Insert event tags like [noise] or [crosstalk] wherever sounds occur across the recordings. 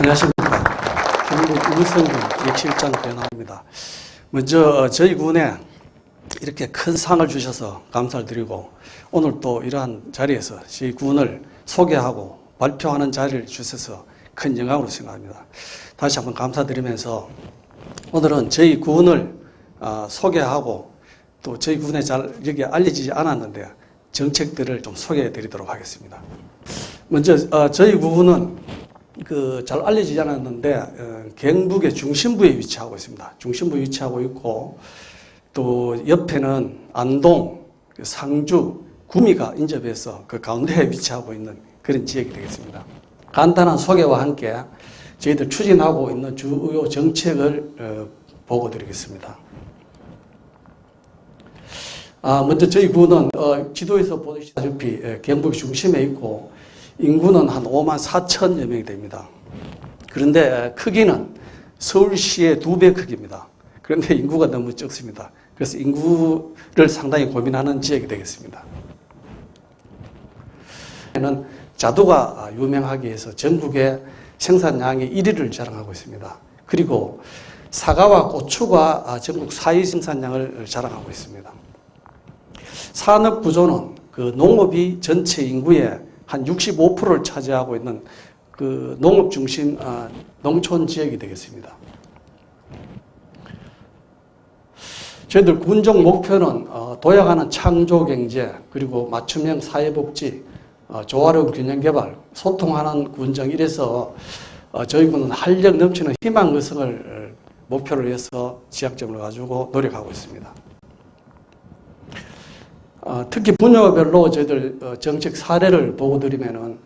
안녕하십니까. 경북 우성군 역실장 변화입니다. 먼저 저희 군에 이렇게 큰 상을 주셔서 감사를 드리고 오늘 또 이러한 자리에서 저희 군을 소개하고 발표하는 자리를 주셔서 큰 영광으로 생각합니다. 다시 한번 감사드리면서 오늘은 저희 군을 아, 소개하고 또 저희 군에 잘 여기 알려지지 않았는데 정책들을 좀 소개해 드리도록 하겠습니다. 먼저 어, 저희 군은 그 잘 알려지지 않았는데 어, 경북의 중심부에 위치하고 있습니다. 중심부에 위치하고 있고 또 옆에는 안동, 그 상주, 구미가 인접해서 그 가운데에 [laughs] 위치하고 있는 그런 지역이 되겠습니다. 간단한 소개와 함께 저희들 추진하고 있는 주요 정책을 어, 보고 드리겠습니다. 아, 먼저 저희 군은 어, 지도에서 보시다시피 예, 경북 중심에 있고 인구는 한 5만 4천여 명이 됩니다. 그런데 크기는 서울시의 두 배 크기입니다. 그런데 인구가 너무 적습니다. 그래서 인구를 상당히 고민하는 지역이 되겠습니다. 는 자두가 유명하기 위해서 전국의 생산량의 1위를 자랑하고 있습니다. 그리고 사과와 고추가 전국 4위 생산량을 자랑하고 있습니다. 산업 구조는 그 농업이 전체 인구의 한 65%를 차지하고 있는 그 농업 중심 아, 농촌 지역이 되겠습니다. 저희들 군정 목표는 어, 도약하는 창조 경제 그리고 맞춤형 사회복지 어, 조화로운 균형 개발 소통하는 군정 이래서 어, 저희 군은 활력 넘치는 희망 의성을 목표로 해서 지향점을 가지고 노력하고 있습니다. 어, 특히 분야별로 저희들 어, 정책 사례를 보고 드리면은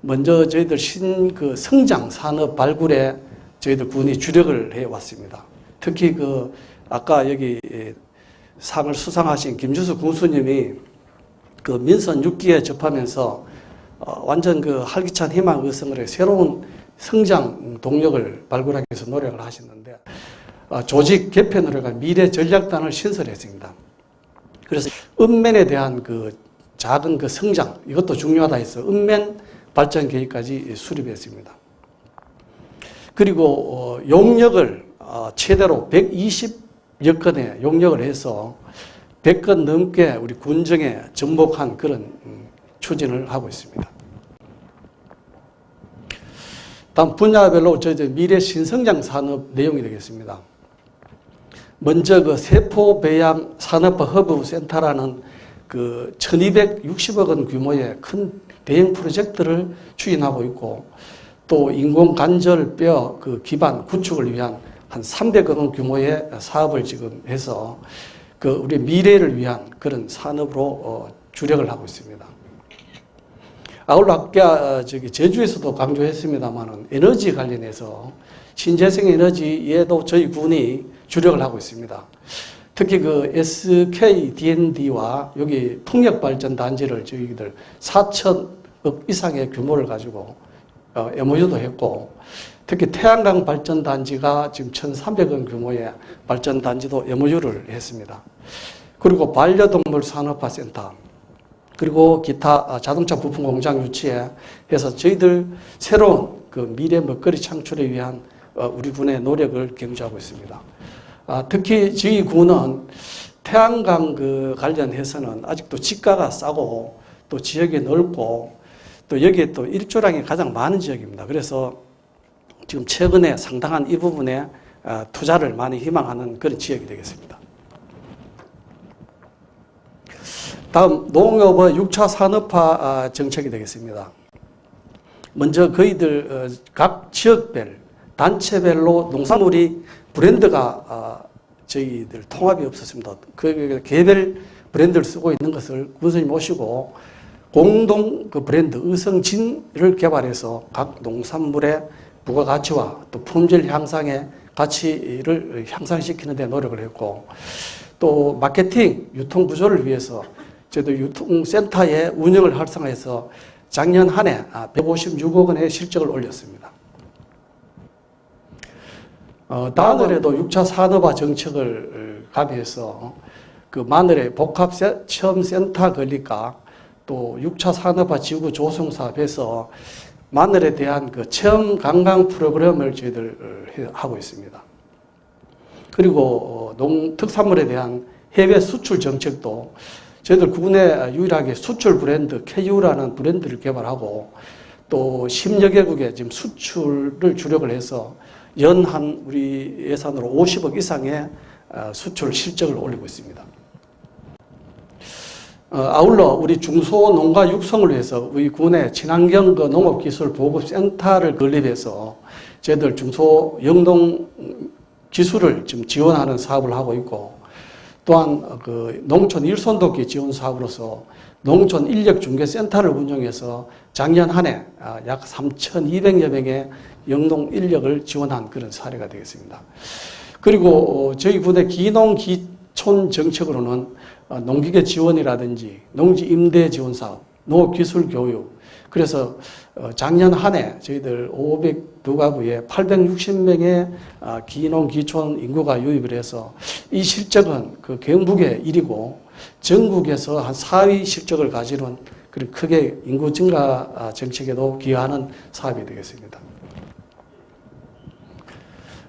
먼저 저희들 신 그 성장 산업 발굴에 저희들 군이 주력을 해 왔습니다. 특히 그 아까 여기 예, 상을 수상하신 김주수 군수님이 그 민선 6기에 접하면서 어, 완전 그 활기찬 희망 의성을 해 새로운 성장 동력을 발굴하기 위해서 노력을 하셨는데 어, 조직 개편을 해가 미래 전략단을 신설했습니다. 그래서 읍면에 대한 그 작은 그 성장 이것도 중요하다 해서 읍면 발전 계획까지 수립했습니다. 그리고 어, 용역을 어, 최대로 120여 건의 용역을 해서 100건 넘게 우리 군정에 접목한 그런 음, 추진을 하고 있습니다. 다음 분야별로 저희 미래 신성장 산업 내용이 되겠습니다. 먼저 그 세포 배양 산업화 허브 센터라는 그 1260억 원 규모의 큰 대형 프로젝트를 추진하고 있고 또 인공 관절 뼈 그 기반 구축을 위한 한 300억 원 규모의 사업을 지금 해서 그 우리 미래를 위한 그런 산업으로 어 주력을 하고 있습니다. 아울러 아까 저기 제주에서도 강조했습니다만은 에너지 관련해서 신재생 에너지에도 저희 군이 주력을 하고 있습니다. 특히 그 SK D&D와 여기 풍력 발전 단지를 저희들 4천억 이상의 규모를 가지고 어, MOU도 했고 특히 태양광 발전 단지가 지금 1,300억 규모의 발전 단지도 MOU를 했습니다. 그리고 반려동물 산업화 센터 그리고 기타 자동차 부품 공장 유치에 해서 저희들 새로운 그 미래 먹거리 창출에 위한 어, 우리 군의 노력을 경주하고 있습니다. 아, 특히 저희 군은 태양광 그 관련해서는 아직도 지가가 싸고 또 지역이 넓고 또 여기에 또 일조량이 가장 많은 지역입니다. 그래서 지금 최근에 상당한 이 부분에 아, 투자를 많이 희망하는 그런 지역이 되겠습니다. 다음 농업의 6차 산업화 아, 정책이 되겠습니다. 먼저 저희들 어, 각 지역별 단체별로 농산물이 브랜드가 아, 저희들 통합이 없었습니다. 그 개별 브랜드를 쓰고 있는 것을 군수님 모시고 공동 그 브랜드 의성진을 개발해서 각 농산물의 부가가치와 또 품질 향상의 가치를 향상시키는 데 노력을 했고 또 마케팅 유통 구조를 위해서 저희도 유통센터의 운영을 활성화해서 작년 한 해 156억 아, 원의 실적을 올렸습니다. 어, 마늘에도 6차 산업화 정책을 가미해서 그 마늘의 복합 체험 센터 건립과 또 6차 산업화 지구 조성 사업에서 마늘에 대한 그 체험 관광 프로그램을 저희들 해- 하고 있습니다. 그리고 어, 농 특산물에 대한 해외 수출 정책도 저희들 국내 유일하게 수출 브랜드 KU라는 브랜드를 개발하고 또 10여 개국에 지금 수출을 주력을 해서 연한 우리 예산으로 50억 이상의 어, 수출 실적을 올리고 있습니다. 어, 아울러 우리 중소농가 육성을 위해서 우리 군의 친환경 그 농업기술 보급센터를 건립해서 저희들 중소 영농 기술을 지금 지원하는 사업을 하고 있고 또한 그 농촌 일손돕기 지원 사업으로서 농촌 인력 중개 센터를 운영해서 작년 한해 아, 약 3,200여 명의 영농 인력을 지원한 그런 사례가 되겠습니다. 그리고 어, 저희 군의 기농 기촌 정책으로는 어, 농기계 지원이라든지 농지 임대 지원 사업, 농업 기술 교육 그래서 어, 작년 한 해 저희들 502가구에 860명의 아, 기농 기촌 인구가 유입을 해서 이 실적은 그 경북의 1위고 전국에서 한 4위 실적을 가지는 그런 크게 인구 증가 아, 정책에도 기여하는 사업이 되겠습니다.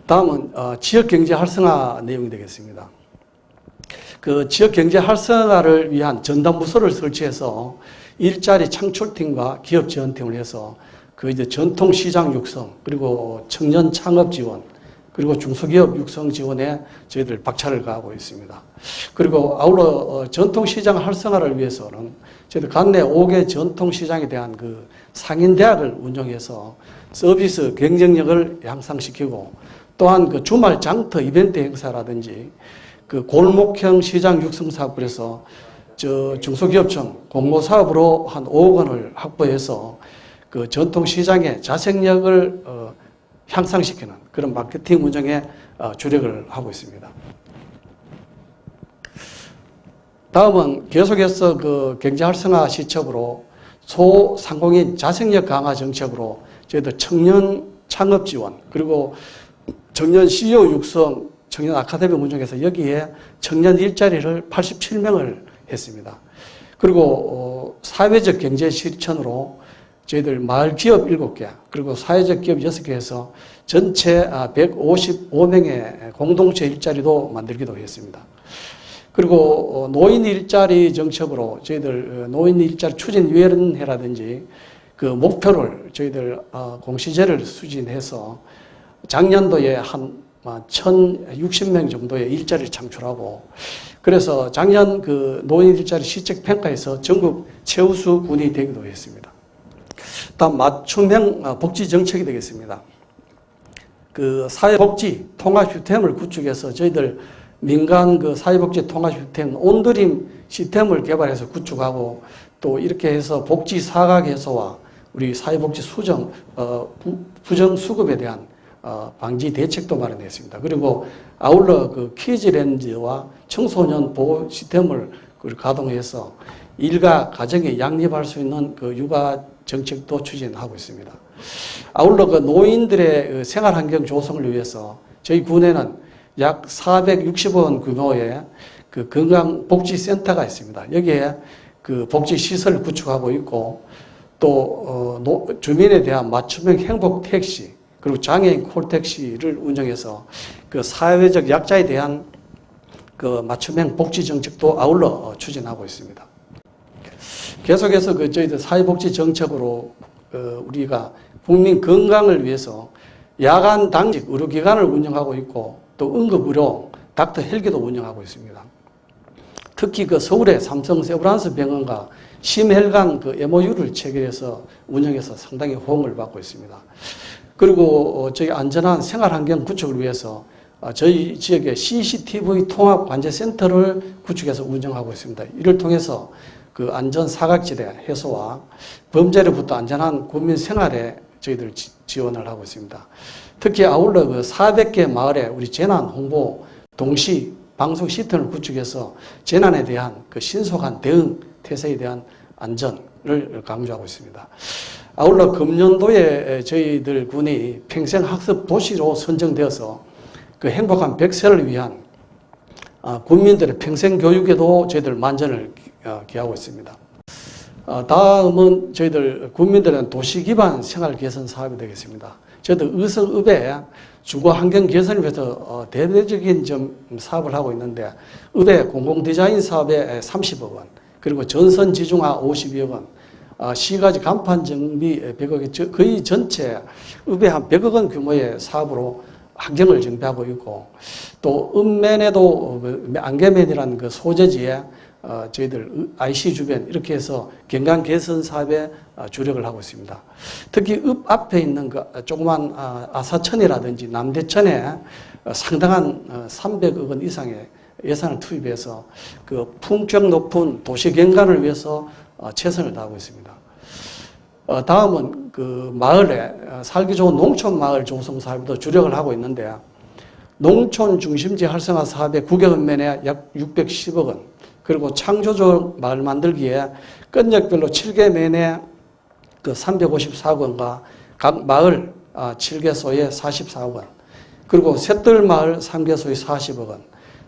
다음은 어, 지역 경제 활성화 내용이 되겠습니다. 그 지역 경제 활성화를 위한 전담 부서를 설치해서 일자리 창출팀과 기업 지원팀을 해서 그 이제 전통 시장 육성 그리고 청년 창업 지원 그리고 중소기업 육성 지원에 저희들 박차를 가하고 있습니다. 그리고 아울러 어, 전통 시장 활성화를 위해서는 저희들 관내 5개 전통 시장에 대한 그 상인 대학을 운영해서 서비스 경쟁력을 향상시키고 또한 그 주말 장터 이벤트 행사라든지 그 골목형 시장 육성 사업 그래서 저 중소기업청 공모 사업으로 한 5억 원을 확보해서 그 전통 시장의 자생력을 어, 향상시키는 그런 마케팅 운영에 어, 주력을 하고 있습니다. 다음은 계속해서 그 경제 활성화 시책으로 소상공인 자생력 강화 정책으로 저희들 청년 창업 지원 그리고 청년 CEO 육성 청년 아카데미 운영해서 여기에 청년 일자리를 87명을 했습니다. 그리고 어, 사회적 경제 실천으로 저희들 마을 기업 7개 그리고 사회적 기업 6개에서 전체 155명의 공동체 일자리도 만들기도 했습니다. 그리고 어, 노인 일자리 정책으로 저희들 어, 노인 일자리 추진위원회라든지 그 목표를 저희들 어, 공시제를 수진해서 작년도에 한 1,060명 정도의 일자리를 창출하고 그래서 작년 그 노인 일자리 시책 평가에서 전국 최우수 군이 되기도 했습니다. 다음 맞춤형 복지 정책이 되겠습니다. 그 사회복지 통합 시스템을 구축해서 저희들 민간 그 사회복지 통합 시스템 온드림 시스템을 개발해서 구축하고 또 이렇게 해서 복지 사각 해소와 우리 사회복지 수정 어, 부, 부정 수급에 대한 어, 방지 대책도 마련했습니다. 그리고 아울러 그 키즈랜드와 청소년 보호 시스템을 그 가동해서 일가 가정에 양립할 수 있는 그 육아 정책도 추진하고 있습니다. 아울러 그 노인들의 그 생활 환경 조성을 위해서 저희 군에는 약 460원 규모의 그 건강복지센터가 있습니다. 여기에 그 복지시설을 구축하고 있고 또 어, 노, 주민에 대한 맞춤형 행복 택시 그리고 장애인 콜택시를 운영해서 그 사회적 약자에 대한 그 맞춤형 복지 정책도 아울러 어, 추진하고 있습니다. 계속해서 그 저희들 사회복지 정책으로 그 우리가 국민 건강을 위해서 야간 당직 의료기관을 운영하고 있고 또 응급의료 닥터 헬기도 운영하고 있습니다. 특히 그 서울의 삼성 세브란스 병원과 심혈관 그 MOU를 체결해서 운영해서 상당히 호응을 받고 있습니다. 그리고 어, 저희 안전한 생활 환경 구축을 위해서 어, 저희 지역에 CCTV 통합 관제 센터를 구축해서 운영하고 있습니다. 이를 통해서 그 안전 사각지대 해소와 범죄로부터 안전한 국민 생활에 저희들 지원을 하고 있습니다. 특히 아울러 그 400개 마을에 우리 재난 홍보 동시 방송 시스템을 구축해서 재난에 대한 그 신속한 대응 태세에 대한 안전을 강조하고 있습니다. 아울러 금년도에 저희들 군이 평생 학습 도시로 선정되어서 그 행복한 백세를 위한 아, 국민들의 평생 교육에도 저희들 만전을 어, 기하고 있습니다. 어, 다음은 저희들 국민들은 도시 기반 생활 개선 사업이 되겠습니다. 저희들 의석읍에 주거 환경 개선을 위해서 어, 대대적인 좀 사업을 하고 있는데 읍에 공공 디자인 사업에 30억 원, 그리고 전선 지중화 52억 원, 어, 시가지 간판 정비 100억이 저- 거의 전체 읍에 한 100억 원 규모의 사업으로 환경을 정비하고 있고 또 읍면에도 어, 그 안개면이라는 그 소재지에 어, 저희들 IC 주변 이렇게 해서 경관 개선 사업에 어, 주력을 하고 있습니다. 특히 읍 앞에 있는 그 조그만 아, 아사천이라든지 남대천에 어, 상당한 어, 300억 원 이상의 예산을 투입해서 그 품격 높은 도시 경관을 위해서 어, 최선을 다하고 있습니다. 어, 다음은 그 마을에 어, 살기 좋은 농촌 마을 조성 사업도 주력을 하고 있는데 농촌 중심지 활성화 사업의 국외은면에 약 610억 원, 그리고 창조적 마을 만들기에 건역별로 7개 면에 그 354억 원과 각 마을 7개소에 44억 원, 그리고 셋들 마을 3개소에 40억 원,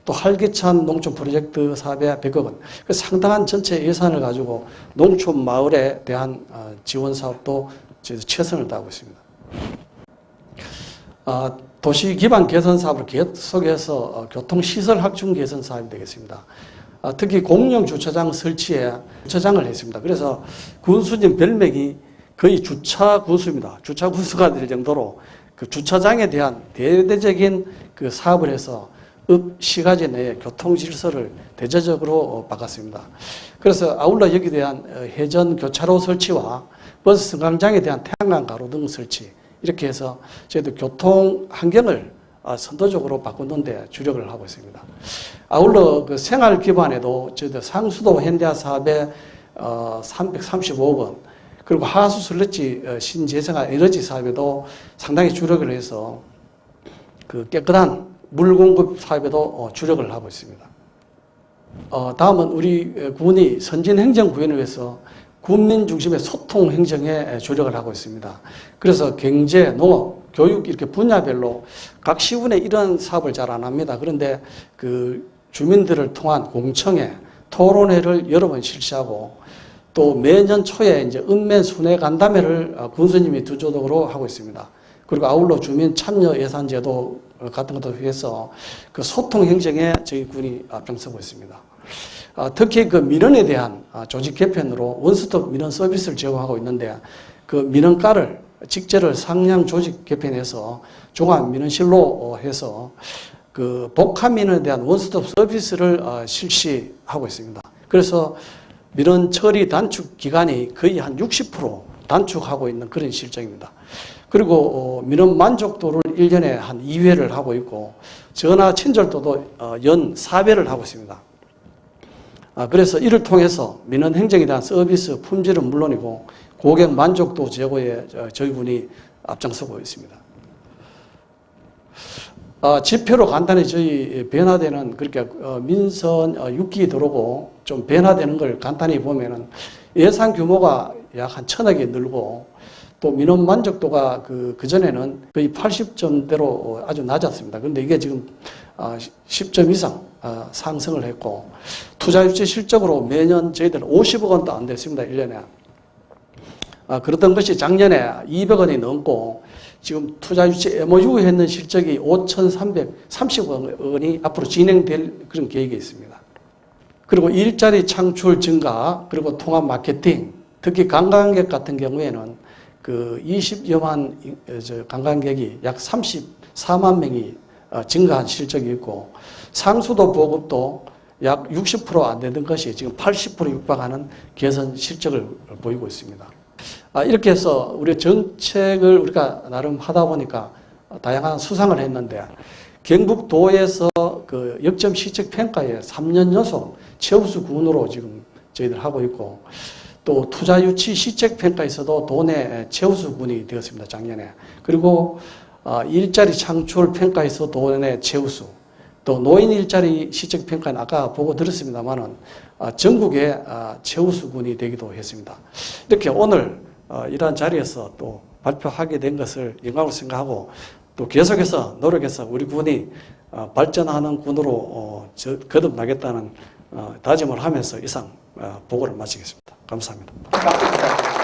또 활기찬 농촌 프로젝트 사업에 100억 원, 그 상당한 전체 예산을 가지고 농촌 마을에 대한 어, 지원 사업도 최선을 다하고 있습니다. 아, 도시 기반 개선 사업을 계속해서 어, 교통시설 확충 개선 사업이 되겠습니다. 아, 특히 공영 주차장 설치에 주차장을 했습니다. 그래서 군수님 별명이 거의 주차 군수입니다. 주차 군수가 될 정도로 그 주차장에 대한 대대적인 그 사업을 해서 읍 시가지 내에 교통 질서를 대대적으로 어, 바꿨습니다. 그래서 아울러 여기에 대한 어, 회전 교차로 설치와 버스 승강장에 대한 태양광 가로등 설치 이렇게 해서 저희도 교통 환경을 아, 선도적으로 바꾸는데 주력을 하고 있습니다. 아울러 그 생활 기반에도 저희들 상수도 현대화 사업에 어, 335억 원, 그리고 하수 슬러지 어, 신재생화 에너지 사업에도 상당히 주력을 해서 그 깨끗한 물 공급 사업에도 어, 주력을 하고 있습니다. 어, 다음은 우리 어, 군이 선진 행정 구현을 위해서 국민 중심의 소통 행정에 주력을 하고 있습니다. 그래서 경제, 농업, 교육 이렇게 분야별로 각 시군에 이런 사업을 잘 안 합니다. 그런데 그 주민들을 통한 공청회, 토론회를 여러 번 실시하고 또 매년 초에 이제 읍면 순회 간담회를 어, 군수님이 주도적으로 하고 있습니다. 그리고 아울러 주민 참여 예산 제도 같은 것도 위해서 그 소통 행정에 저희 군이 앞장서고 있습니다. 아, 특히 그 민원에 대한 아, 조직 개편으로 원스톱 민원 서비스를 제공하고 있는데 그 민원가를 직제를 상향 조직 개편해서 종합 민원실로 어, 해서 그 복합 민원에 대한 원스톱 서비스를 어, 실시하고 있습니다. 그래서 민원 처리 단축 기간이 거의 한 60% 단축하고 있는 그런 실정입니다. 그리고 어, 민원 만족도를 1년에 한 2회를 하고 있고 전화 친절도도 어, 연 4배를 하고 있습니다. 아, 그래서 이를 통해서 민원 행정에 대한 서비스 품질은 물론이고 고객 만족도 제고에 저- 저희 군이 앞장서고 있습니다. 아, 지표로 간단히 저희 변화되는 그렇게 어, 민선 어, 6기 들어오고 좀 변화되는 걸 간단히 보면은 예산 규모가 약 한 천억이 늘고 또 민원 만족도가 그, 그전에는 거의 80점대로 아주 낮았습니다. 그런데 이게 지금 아, 10점 이상 아, 상승을 했고 투자 유치 실적으로 매년 저희들 50억 원도 안 됐습니다. 1년에. 아, 그랬던 것이 작년에 200원이 넘고 지금 투자 유치 MOU 했는 실적이 5,330억 원이 앞으로 진행될 그런 계획이 있습니다. 그리고 일자리 창출 증가, 그리고 통합 마케팅, 특히 관광객 같은 경우에는 그 20여만 저 관광객이 약 34만 명이 어, 증가한 실적이 있고 상수도 보급도 약 60%안 되던 것이 지금 80% 육박하는 개선 실적을 보이고 있습니다. 아, 이렇게 해서 우리 정책을 우리가 나름 하다 보니까 다양한 수상을 했는데 경북도에서 그 역점 시책 평가에 3년 연속 최우수 군으로 지금 저희들 하고 있고 또 투자 유치 시책 평가에서도 도내 최우수 군이 되었습니다 작년에 그리고 어, 일자리 창출 평가에서 도내 최우수 또 노인 일자리 시책 평가는 아까 보고 들었습니다만은 아, 전국의 아, 최우수 군이 되기도 했습니다. 이렇게 오늘 어, 이러한 자리에서 또 발표하게 된 것을 영광으로 생각하고 또 계속해서 노력해서 우리 군이 어, 발전하는 군으로 어, 저- 거듭나겠다는 어, 다짐을 하면서 이상 어, 보고를 마치겠습니다. 감사합니다. 감사합니다.